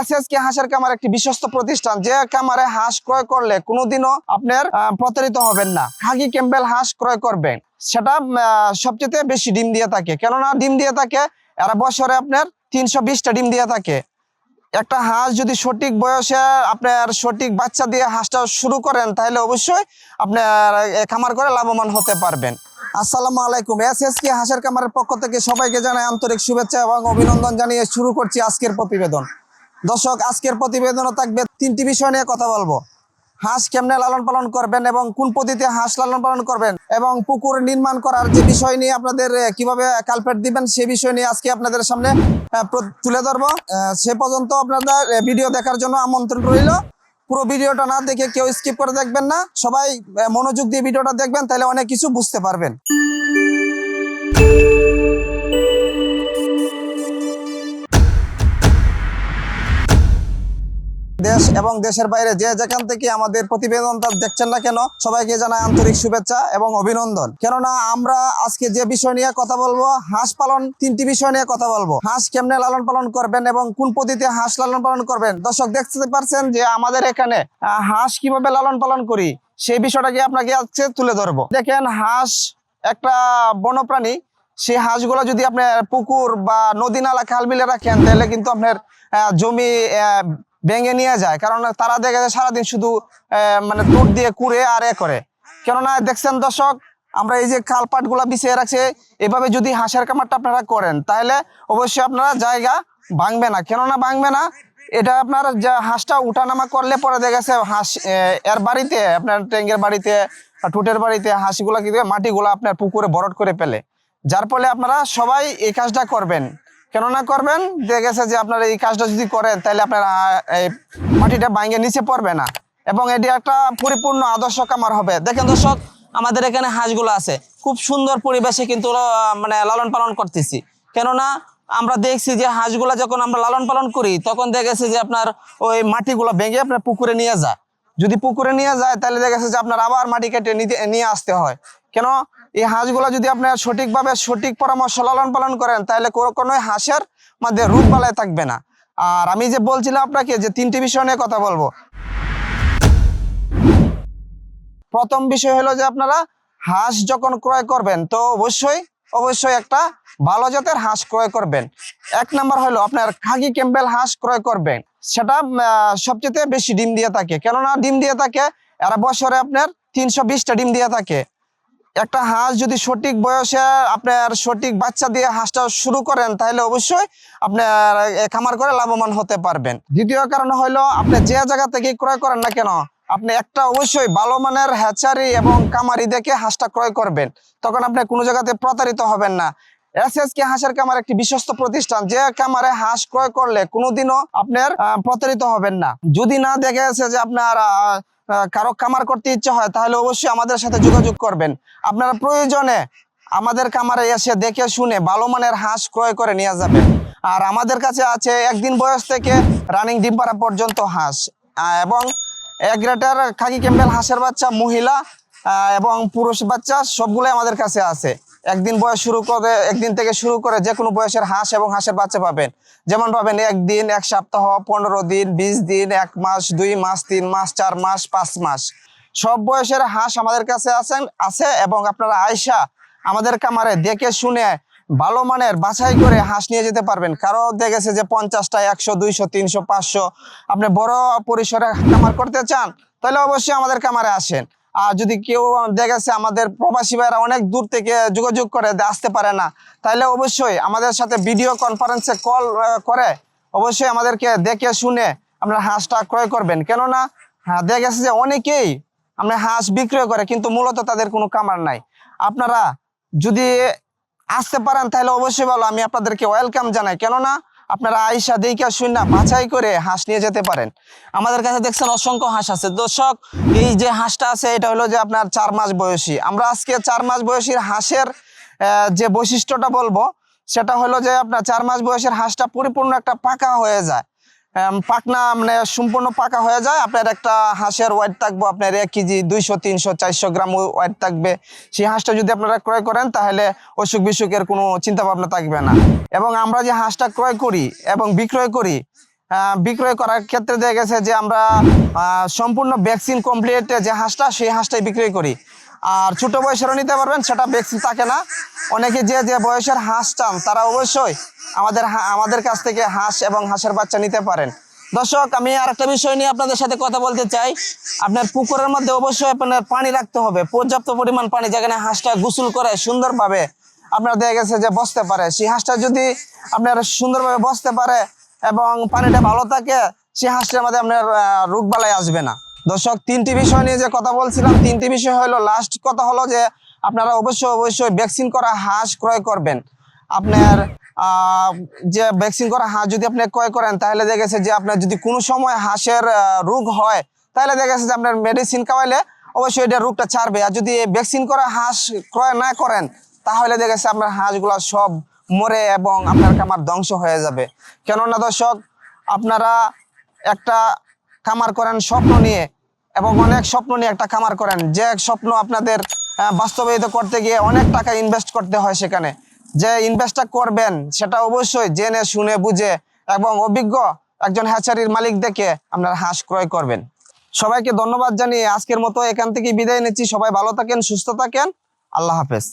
S S K হাঁসের কামার একটি বিশ্বস্ত প্রতিষ্ঠান, যে কামারে হাঁস ক্রয় করলে কোনোদিনও আপনার প্রতারিত হবেন না। খাগি ক্যাম্বেল হাঁস ক্রয় করবেন। সেটা সবচেয়ে বেশি ডিম দিয়ে থাকে। কেননা ডিম দিয়ে থাকে এরা বছরে আপনার তিনশো বিশটা ডিম দিয়ে থাকে। একটা হাঁস যদি সঠিক বয়সে আপনার সঠিক বাচ্চা দিয়ে হাঁসটা শুরু করেন, তাহলে অবশ্যই আপনার খামার করে লাভবান হতে পারবেন। আসসালামু আলাইকুম। এস এস কে হাঁসের কামারের পক্ষ থেকে সবাইকে জানাই আন্তরিক শুভেচ্ছা এবং অভিনন্দন জানিয়ে শুরু করছি আজকের প্রতিবেদন। দর্শক, আজকের প্রতিবেদনও থাকবে তিনটি বিষয় নিয়ে কথা বলব। হাঁস কেমনে লালন পালন করবেন এবং কোন পদ্ধতিতে হাঁস লালন পালন করবেন এবং পুকুর নির্মাণ করার যে বিষয় নিয়ে আপনাদের কীভাবে কালপেট দিবেন সে বিষয় নিয়ে আজকে আপনাদের সামনে তুলে ধরবো। সে পর্যন্ত আপনাদের ভিডিও দেখার জন্য আমন্ত্রণ রইল। পুরো ভিডিওটা না দেখে কেউ স্কিপ করে দেখবেন না। সবাই মনোযোগ দিয়ে ভিডিওটা দেখবেন, তাহলে অনেক কিছু বুঝতে পারবেন। দেশ এবং দেশের বাইরে যে যেখান থেকে আমাদের প্রতিবেদনটা দেখছেন না কেন, সবাইকে জানাই আন্তরিক শুভেচ্ছা এবং অভিনন্দন। কেননা আমরা আজকে যে বিষয় নিয়ে কথা বলব, হাঁস পালন, তিনটি বিষয় নিয়ে কথা বলব। হাঁস কেমনে লালন পালন করবেন এবং কোন পদ্ধতিতে হাঁস লালন পালন করবেন? দর্শক, দেখতে পারছেন যে আমাদের এখানে হাঁস কীভাবে লালন পালন করি, সেই বিষয়টাকে আপনাকে আজকে তুলে ধরবো। দেখেন, হাঁস একটা বন্যপ্রাণী, সেই হাঁসগুলো যদি আপনার পুকুর বা নদী নালা, খাল বিলে রাখেন, তাহলে কিন্তু আপনার জমি ভেঙে নিয়ে যায়, কারণ তারা দেখা যায় সারাদিন শুধু মানে তুট দিয়ে কুড়ে আর এ করে। কেননা দেখছেন দর্শক, আমরা এই যে খালপাটগুলা বিছিয়ে রাখছে, এভাবে যদি হাঁসের কামারটা আপনারা করেন, তাহলে অবশ্যই আপনারা জায়গা ভাঙবে না। কেননা ভাঙবে না, এটা আপনার যা হাঁসটা উঠানামা করলে পরে দেখা গেছে হাঁস এর বাড়িতে, আপনার ট্যাঙ্গের বাড়িতে টুটের বাড়িতে হাঁসগুলা কি করে মাটিগুলা আপনার পুকুরে বরট করে ফেলে। যার ফলে আপনারা সবাই এই কাজটা করবেন। কেননা করবেন দেখা গেছে যে আপনারা এই কাজটা যদি করেন, তাহলে আপনার এই মাটিটা ভাঙে নিচে পড়বে না। এবং এটি একটা পরিপূর্ণ আদর্শ কামার হবে। দেখেন দর্শক, আমাদের এখানে হাঁসগুলো আছে। খুব সুন্দর পরিবেশে কিন্তু মানে লালন পালন করতেছি। কেননা আমরা দেখছি যে হাঁসগুলা যখন আমরা লালন পালন করি, তখন দেখা গেছে যে আপনার ওই মাটিগুলো ভেঙে আপনার পুকুরে নিয়ে যায়। যদি পুকুরে নিয়ে যায়, তাহলে দেখেছে যে আপনার আবার মাটি কেটে নিতে, নিয়ে আসতে হয়। কেন? এই হাঁসগুলো যদি আপনার সঠিকভাবে সঠিক পরামর্শ লালন পালন করেন, তাহলে কোনো হাঁসের মধ্যে রোগ বালায় থাকবে না। আর আমি যে বলছিলাম আপনাকে যে তিনটি বিষয় নিয়ে কথা বলব। প্রথম বিষয় হলো যে আপনারা হাঁস যখন ক্রয় করবেন, তো অবশ্যই অবশ্যই একটা ভালো জাতের হাঁস ক্রয় করবেন। এক নাম্বার হলো আপনার খাগি ক্যাম্বেল হাঁস ক্রয় করবেন। সেটা সবচেয়ে বেশি ডিম দিয়ে থাকে। কেননা ডিম দিয়ে থাকে এরা বছরে আপনার তিনশো বিশটা ডিম দিয়ে থাকে। একটা হাঁস যদি সঠিক বয়সে আপনার সঠিক বাচ্চা দিয়ে হাঁসটা শুরু করেন, তাহলে অবশ্যই আপনার খামার করে লাভবান হতে পারবেন। দ্বিতীয় কারণ হলো আপনি যে জায়গা থেকে ক্রয় করেন না কেন, আপনি একটা অবশ্যই ভালো মানের হ্যাচারি এবং কামারি দেখে হাঁসটা ক্রয় করবেন। তখন আপনি কোনো জায়গাতে প্রতারিত হবেন না। এস এস কে হাঁসের কামার একটি বিশ্বস্ত প্রতিষ্ঠান, যে কামারে হাঁস ক্রয় করলে কোনোদিনও আপনার প্রতারিত হবেন না। যদি না দেখে যে আপনার কারও কামার করতে ইচ্ছে হয়, তাহলে অবশ্যই আমাদের সাথে যোগাযোগ করবেন। আপনারা প্রয়োজনে আমাদের কামারে এসে দেখে শুনে ভালো মানের হাঁস ক্রয় করে নিয়ে যাবেন। আর আমাদের কাছে আছে একদিন বয়স থেকে রানিং ডিম পাড়া পর্যন্ত হাঁস। এবং এক গ্রেটার খাকি ক্যাম্বেল হাঁসের বাচ্চা, মহিলা এবং পুরুষ বাচ্চা সবগুলোই আমাদের কাছে আছে। একদিন বয়স শুরু করে, একদিন থেকে শুরু করে যে কোনো বয়সের হাঁস এবং হাঁসের বাচ্চা পাবেন। যেমন পাবেন একদিন, এক সপ্তাহ, পনেরো দিন, বিশ দিন, এক মাস, দুই মাস, তিন মাস, চার মাস, পাঁচ মাস। সব বয়সের হাঁস আমাদের কাছে আছেন, আছে এবং আপনারা আয়সা আমাদের কামারে দেখে শুনে ভালো মানের বাছাই করে হাঁস নিয়ে যেতে পারবেন। কারও দেখেছে যে পঞ্চাশটা, একশো, দুইশো, তিনশো, পাঁচশো। আপনি বড় পরিসরে কামার করতে চান, তাহলে অবশ্যই আমাদের কামারে আসেন। যদি কেউ দেখেছে আমাদের প্রবাসী ভাইরা অনেক দূর থেকে যোগাযোগ করে আসতে পারে না, তাহলে অবশ্যই আমাদের সাথে ভিডিও কনফারেন্সে কল করে অবশ্যই আমাদেরকে দেখে শুনে আপনার হাঁসটা ক্রয় করবেন। কেননা হ্যাঁ দেখা গেছে যে অনেকেই আমরা হাঁস বিক্রয় করে, কিন্তু মূলত তাদের কোনো কামার নাই। আপনারা যদি আসতে পারেন, তাহলে অবশ্যই ভালো আমি আপনাদেরকে ওয়েলকাম জানাই। কেননা আপনারা আয়সা শুন না বাছাই করে হাঁস নিয়ে যেতে পারেন। আমাদের কাছে দেখছেন অসংখ্য হাঁস আছে। দর্শক, এই যে হাঁসটা আছে, এটা হলো যে আপনার চার মাস বয়সী। আমরা আজকে চার মাস বয়সীর হাঁসের যে বৈশিষ্ট্যটা বলব, সেটা হলো যে আপনার চার মাস বয়সের হাঁসটা পরিপূর্ণ একটা পাকা হয়ে যায়। পাকনা মানে সম্পূর্ণ পাকা হয়ে যায়। আপনার একটা হাঁসের ওয়েট থাকব আপনার এক কেজি দুইশো, তিনশো, চারশো গ্রাম ওয়েট থাকবে। সেই হাঁসটা যদি আপনারা ক্রয় করেন, তাহলে অসুখ বিসুখের কোনো চিন্তা ভাবনা থাকবে না। এবং আমরা যে হাঁসটা ক্রয় করি এবং বিক্রয় করি বিক্রয় করার ক্ষেত্রে দেখা গেছে যে আমরা সম্পূর্ণ ভ্যাকসিন কমপ্লিট যে হাঁসটা, সেই হাঁসটাই বিক্রয় করি। আর ছোট বয়সেরও নিতে পারবেন, সেটা ভ্যাকসিন থাকে না। অনেকে যে যে বয়সের হাঁস চান, তারা অবশ্যই আমাদের আমাদের কাছ থেকে হাঁস এবং হাঁসের বাচ্চা নিতে পারেন। দর্শক, আমি আর একটা বিষয় নিয়ে আপনাদের সাথে কথা বলতে চাই। আপনার পুকুরের মধ্যে অবশ্যই আপনার পানি রাখতে হবে। পর্যাপ্ত পরিমাণ পানি, যেখানে হাঁসটা গোসল করে সুন্দরভাবে আপনার দেখা গেছে যে বসতে পারে। সেই হাঁসটা যদি আপনার সুন্দরভাবে বসতে পারে এবং পানিটা ভালো থাকে, সেই হাঁসটার মধ্যে আপনার রোগ বালাই আসবে না। দর্শক, তিনটি বিষয় নিয়ে যে কথা বলছিলাম, তিনটি বিষয় হলো লাস্ট কথা হলো যে, আপনারা অবশ্যই অবশ্যই ভ্যাকসিন করা হাঁস ক্রয় করবেন। আপনার যে ভ্যাকসিন করা হাঁস যদি আপনি ক্রয় করেন, তাহলে দেখা গেছে যে আপনার যদি কোনো সময় হাঁসের রোগ হয়, তাহলে দেখা গেছে যে আপনার মেডিসিন খাওয়াইলে অবশ্যই এটা রোগটা ছাড়বে। আর যদি ভ্যাকসিন করা হাঁস ক্রয় না করেন, তাহলে দেখা গেছে আপনার হাঁসগুলো সব মরে এবং আপনার কামার ধ্বংস হয়ে যাবে। কেননা দর্শক, আপনারা একটা খামার করেন স্বপ্ন নিয়ে এবং অনেক স্বপ্ন নিয়ে একটা খামার করেন। যে স্বপ্ন আপনাদের বাস্তবায়িত করতে গিয়ে অনেক টাকা ইনভেস্ট করতে হয় সেখানে। যে ইনভেস্টটা করবেন, সেটা অবশ্যই জেনে, শুনে, বুঝে এবং অভিজ্ঞ একজন হ্যাচারির মালিক দেখে আপনার হাঁস ক্রয় করবেন। সবাইকে ধন্যবাদ জানিয়ে আজকের মতো এখান থেকে বিদায় নিচ্ছি। সবাই ভালো থাকেন, সুস্থ থাকেন। আল্লাহ হাফেজ।